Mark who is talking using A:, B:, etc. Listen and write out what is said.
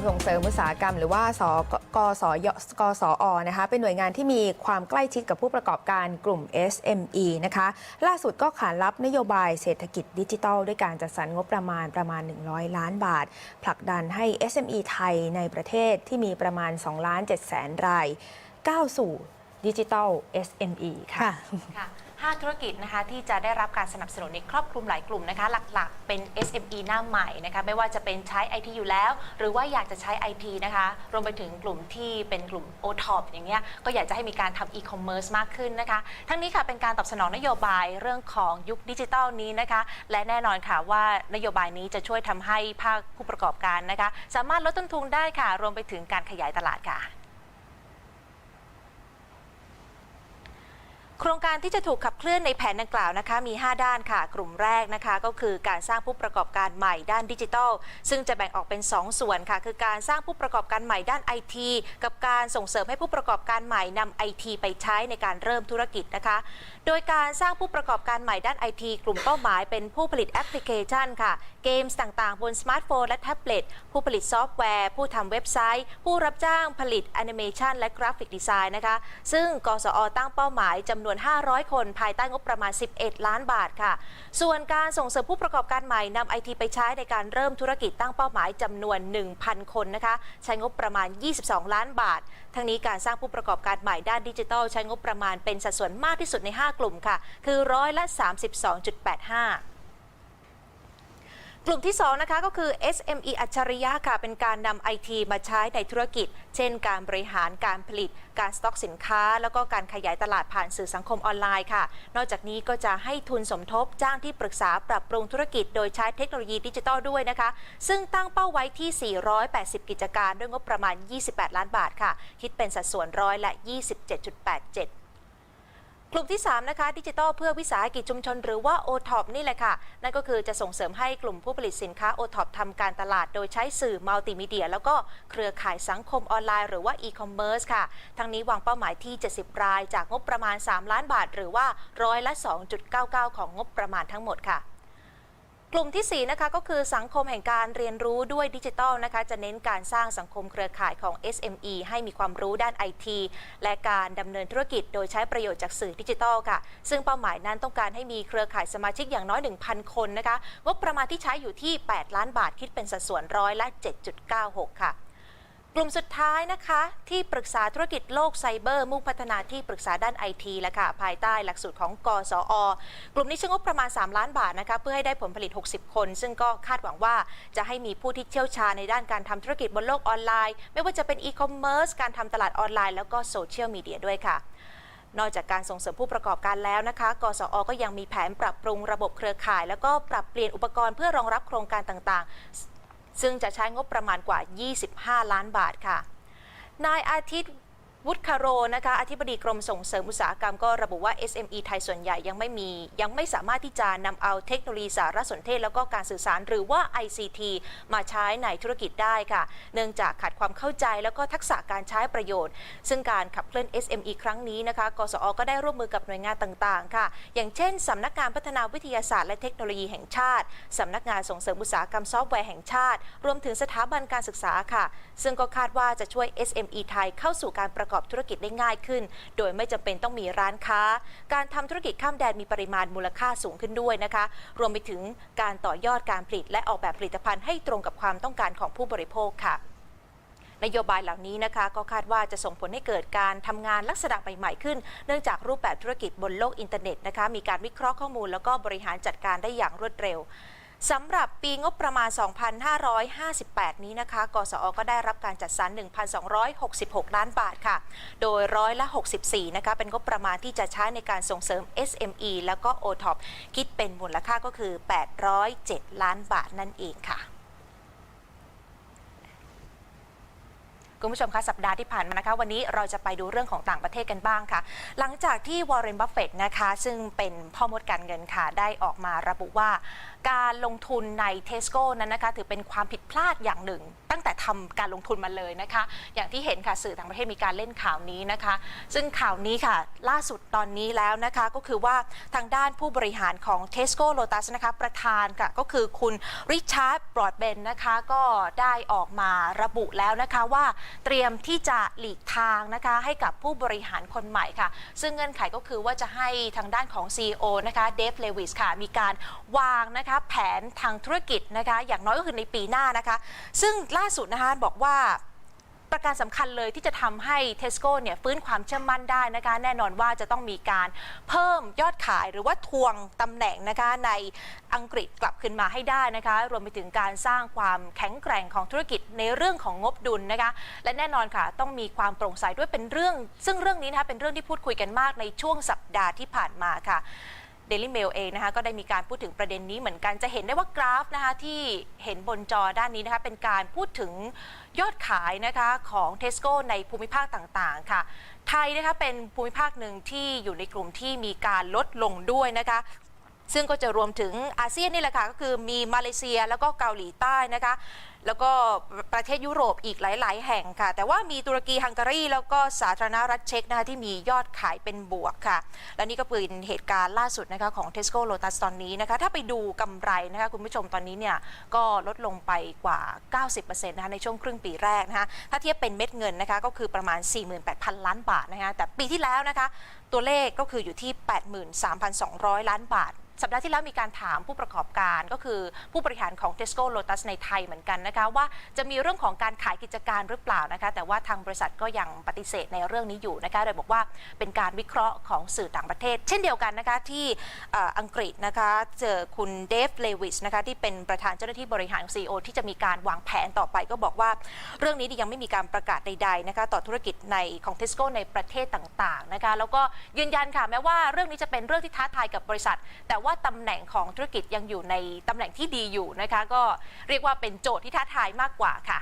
A: มส่งเสริมอุตสาหกรรม หรือว่าสกสยกสอนะคะเป็นหน่วยงานที่มีความใกล้ชิดกับผู้ประกอบการกลุ่ม SME นะคะล่าสุดก็ขานรับนโยบายเศรษฐกิจดิจิทัล ด้วยการจัดสรรงบประมาณประมาณ 100 ล้านบาท ผลักดันให้ SME ไทยในประเทศที่มีประมาณ2ล้าน7แสนรายก้าวสู่ดิจิทัล SME ค่ะ
B: ค่ะ
C: ค่ะห้าธุรกิจนะคะที่จะได้รับการสนับสนุนในครอบคลุมหลายกลุ่มนะคะ หลักๆ เป็น SME หน้าใหม่นะคะไม่ว่าจะเป็นใช้ IT อยู่แล้ว หรือว่าอยากจะใช้ IT นะคะรวมไปถึงกลุ่มที่เป็นกลุ่ม o t o p อย่างเงี้ยก็อยากจะให้มีการทำ e-commerce มากขึ้นนะคะ ทั้งนี้ค่ะเป็นการตอบสนองนโยบายเรื่องของยุคดิจิทัลนี้นะคะและแน่นอนค่ะว่านโยบายนี้จะช่วยทำให้ภาคผู้ประกอบการนะคะสามารถลดต้นทุนได้ค่ะ รวมไปถึงการขยายตลาดค่ะ โครงการที่จะถูกขับเคลื่อนในแผนดังกล่าวนะคะมี 5 ด้านค่ะ กลุ่มแรกนะคะก็คือการสร้างผู้ประกอบการใหม่ด้านดิจิทัล ซึ่งจะแบ่งออกเป็น 2 ส่วนค่ะ คือการสร้างผู้ประกอบการใหม่ด้านไอทีกับการส่งเสริมให้ผู้ประกอบการใหม่นำไอทีไปใช้ในการเริ่มธุรกิจนะคะ โดยการสร้างผู้ประกอบการใหม่ด้านไอทีกลุ่มเป้าหมายเป็นผู้ผลิตแอปพลิเคชันค่ะ เกมส์ต่างๆ บนสมาร์ทโฟนและแท็บเล็ตผู้ผลิตซอฟต์แวร์ ผู้ทำเว็บไซต์ ผู้รับจ้างผลิตแอนิเมชันและกราฟิกดีไซน์นะคะ ซึ่งกสอตั้งเป้าหมายจำนวนวน 500 คน ภายใต้งบประมาณ 11 ล้านบาทค่ะ ส่วนการส่งเสริมผู้ประกอบการใหม่นำไอทีไปใช้ในการเริ่มธุรกิจตั้งเป้าหมายจำนวน 1,000 คนนะคะ ใช้งบประมาณ 22 ล้านบาท ทั้งนี้การสร้างผู้ประกอบการใหม่ด้านดิจิทัล ใช้งบประมาณเป็นสัดส่วนมากที่สุดใน 5 กลุ่มค่ะ คือร้อยละ 32.85 กลุ่มที่2นะคะก็คือ SME อัจฉริยะค่ะ เป็นการนำไอทีมาใช้ในธุรกิจ เช่น การบริหารการผลิต การสต็อกสินค้า แล้วก็การขยายตลาดผ่านสื่อสังคมออนไลน์ค่ะ นอกจากนี้ก็จะให้ทุนสมทบจ้างที่ปรึกษาปรับปรุงธุรกิจ โดยใช้เทคโนโลยีดิจิทัลด้วยนะคะ ซึ่งตั้งเป้าไว้ที่ 480 กิจการด้วยงบประมาณ 28 ล้านบาทค่ะ คิดเป็นสัดส่วนร้อยละ 27.87 กลุ่มที่ 3 นะคะดิจิทัลเพื่อวิสาหกิจชุมชนหรือว่า o t o p นี่แหละค่ะ นั่นก็คือจะส่งเสริมให้กลุ่มผู้ผลิตสินค้า o t o p ทำการตลาด โดยใช้สื่อมัลติมีเดีย แล้วก็เครือข่ายสังคมออนไลน์หรือว่า e-commerce ค่ะ ทั้งนี้วางเป้าหมายที่ 70 ราย จากงบประมาณ 3 ล้านบาท หรือว่าร้อยละ 2.99 ของงบประมาณทั้งหมดค่ะ กลุ่มทีสี่ 4 นะคะก็คือสังคมแห่งการเรียนรู้ด้วยดิจิทัลนะคะจะเน้นการสร้างสังคมเครือข่ายของ SME ให้มีความรู้ด้านไอทีและการดำเนินธุรกิจโดยใช้ประโยชน์จากสื่อดิจิทัลค่ะ ซึ่งเป้าหมายนั้นต้องการให้มีเครือข่ายสมาชิกอย่างน้อย 1,000 คนนะคะงบประมาณที่ใช้อยู่ที่ 8 ล้านบาทคิดเป็นสัดส่วนร้อยละ 7.96 ค่ะ กลุ่มสุดท้ายนะคะ ที่ปรึกษาธุรกิจโลกไซเบอร์ มุ่งพัฒนาที่ปรึกษาด้านไอทีและค่ะ ภายใต้หลักสูตรของกสอ กลุ่มนี้ใช้งบประมาณ 3 ล้านบาทนะคะ เพื่อให้ได้ผลผลิต 60 คน ซึ่งก็คาดหวังว่าจะให้มีผู้ที่เชี่ยวชาญในด้านการทำธุรกิจบนโลกออนไลน์ ไม่ว่าจะเป็นอีคอมเมิร์ซการทำตลาดออนไลน์แล้วก็โซเชียลมีเดียด้วยค่ะนอกจากการส่งเสริมผู้ประกอบการแล้วนะคะ กสอ ก็ยังมีแผนปรับปรุงระบบเครือข่าย แล้วก็ปรับเปลี่ยนอุปกรณ์เพื่อรองรับโครงการต่างๆ ซึ่งจะใช้งบประมาณกว่า 25 ล้านบาทค่ะ นายอาทิตย์ วุฒิคาโรนะคะอธิบดีกรมส่งเสริมอุตสาหกรรมก็ระบุว่า SME ไทยส่วนใหญ่ยังไม่มี ยังไม่สามารถที่จะนำเอาเทคโนโลยีสารสนเทศ แล้วก็การสื่อสารหรือว่า ICT มาใช้ในธุรกิจได้ค่ะ เนื่องจากขาดความเข้าใจแล้วก็ทักษะการใช้ประโยชน์ ซึ่งการขับเคลื่อน SME ครั้งนี้นะคะกสอก็ได้ร่วมมือกับหน่วยงานต่างๆ ค่ะ อย่างเช่นสำนักงานพัฒนาวิทยาศาสตร์และเทคโนโลยีแห่งชาติสำนักงานส่งเสริมอุตสาหกรรมซอฟต์แวร์แห่งชาติ รวมถึงสถาบันการศึกษาค่ะ ซึ่งก็คาดว่าจะช่วย SME ไทยเข้าสู่การประกอบธุรกิจได้ง่ายขึ้น โดยไม่จำเป็นต้องมีร้านค้า การทำธุรกิจข้ามแดนมีปริมาณมูลค่าสูงขึ้นด้วยนะคะ รวมไปถึงการต่อยอดการผลิต และออกแบบผลิตภัณฑ์ให้ตรงกับความต้องการของผู้บริโภคค่ะนโยบายเหล่านี้นะคะก็คาดว่าจะส่งผลให้เกิดการทำงานลักษณะใหม่ๆขึ้น เนื่องจากรูปแบบธุรกิจบนโลกอินเทอร์เน็ตนะคะมีการวิเคราะห์ข้อมูล แล้วก็บริหารจัดการได้อย่างรวดเร็ว สำหรับปีงบประมาณ 2,558 นี้นะคะ กสอก็ได้รับการจัดสรร 1,266 ล้านบาทค่ะ โดยร้อยละ 64 นะคะ เป็นงบประมาณที่จะใช้ในการส่งเสริม SME แล้วก็ OTOP คิดเป็นมูลค่าก็คือ 807 ล้านบาทนั่นเองค่ะ คุณผู้ชมคะสัปดาห์ที่ผ่านมานะคะวันนี้เราจะไปดูเรื่องของต่างประเทศกันบ้างค่ะ หลังจากที่วอร์เรนบัฟเฟตนะคะ ซึ่งเป็นพ่อมดการเงินค่ะ ได้ออกมาระบุว่า การลงทุนในเทสโก้นั้นนะคะ ถือเป็นความผิดพลาดอย่างหนึ่ง ทำการลงทุนมาเลยนะคะ อย่างที่เห็นค่ะสื่อต่างประเทศมีการเล่นข่าวนี้นะคะ ซึ่งข่าวนี้ค่ะ ล่าสุดตอนนี้แล้วนะคะก็คือว่าทางด้านผู้บริหารของ Tesco Lotus นะคะประธานค่ะก็คือคุณริชาร์ดบรอดเบนนะคะก็ได้ออกมาระบุแล้วนะคะว่าเตรียมที่จะหลีกทางนะคะให้กับผู้บริหารคนใหม่ค่ะ ซึ่งเงื่อนไขก็คือว่าจะให้ทางด้านของ CEO นะคะเดฟเลวิสค่ะมีการวางนะคะแผนทางธุรกิจนะคะอย่างน้อยก็คือในปีหน้านะคะ ซึ่งล่าสุดนะคะบอกว่าประการสำคัญเลยที่จะทำให้ Tesco เนี่ยฟื้นความเชื่อมั่นได้นะคะแน่นอนว่าจะต้องมีการเพิ่มยอดขายหรือว่าทวงตำแหน่งนะคะในอังกฤษกลับคืนมาให้ได้นะคะรวมไปถึงการสร้างความแข็งแกร่งของธุรกิจในเรื่องของงบดุลนะคะและแน่นอนค่ะต้องมีความโปร่งใสด้วยเป็นเรื่อง ซึ่งเรื่องนี้นะคะเป็นเรื่องที่พูดคุยกันมากในช่วงสัปดาห์ที่ผ่านมาค่ะ Daily Mail เองนะคะก็ได้มีการพูดถึงประเด็นนี้เหมือนกันจะเห็นได้ว่ากราฟนะคะที่เห็นบนจอด้านนี้นะคะเป็นการพูดถึงยอดขายนะคะของ Tesco ในภูมิภาคต่างๆ ค่ะ ไทยนะคะเป็นภูมิภาคหนึ่งที่อยู่ในกลุ่มที่มีการลดลงด้วยนะคะ ซึ่งก็จะรวมถึงอาเซียนนี่แหละค่ะก็คือมีมาเลเซียแล้วก็เกาหลีใต้นะคะ แล้วก็ประเทศยุโรปอีกหลาย ๆ แห่งค่ะ แต่ว่ามีตุรกีฮังการี แล้วก็สาธารณรัฐเช็กนะคะที่มียอดขายเป็นบวกค่ะ และนี่ก็เป็นเหตุการณ์ล่าสุดนะคะของ Tesco Lotus ตอนนี้นะคะ ถ้าไปดูกำไรนะคะคุณผู้ชมตอนนี้เนี่ยก็ลดลงไปกว่า 90%นะคะในช่วงครึ่งปีแรกนะคะถ้าเทียบเป็นเม็ดเงินนะคะก็คือประมาณ 48,000 ล้านบาทนะคะแต่ปีที่แล้วนะคะตัวเลขก็คืออยู่ที่ 83,200 ล้านบาท สัปดาห์ที่แล้วมีการถามผู้ประกอบการก็คือผู้บริหารของ Tesco Lotus ในไทยเหมือนกันนะคะว่าจะมีเรื่องของการขายกิจการหรือเปล่านะคะ แต่ว่าทางบริษัทก็ยังปฏิเสธในเรื่องนี้อยู่นะคะโดยบอกว่าเป็นการวิเคราะห์ของสื่อต่างประเทศ เช่นเดียวกันนะคะที่อังกฤษนะคะเจอคุณเดฟเลวิสนะคะที่เป็นประธานเจ้าหน้าที่บริหาร CEO ที่จะมีการวางแผนต่อไปก็บอกว่า เรื่องนี้ยังไม่มีการประกาศใดๆนะคะต่อธุรกิจในของ Tesco ในประเทศต่างๆนะคะแล้วก็ยืนยันค่ะแม้ว่าเรื่องนี้จะเป็นเรื่องที่ท้าทายกับบริษัท แต่ว่าาตำแหน่งของธุรกิจยังอยู่ในตำแหน่งที่ดีอยู่นะคะ ก็เรียกว่าเป็นโจทย์ที่ท้าทายมากกว่าค่ะ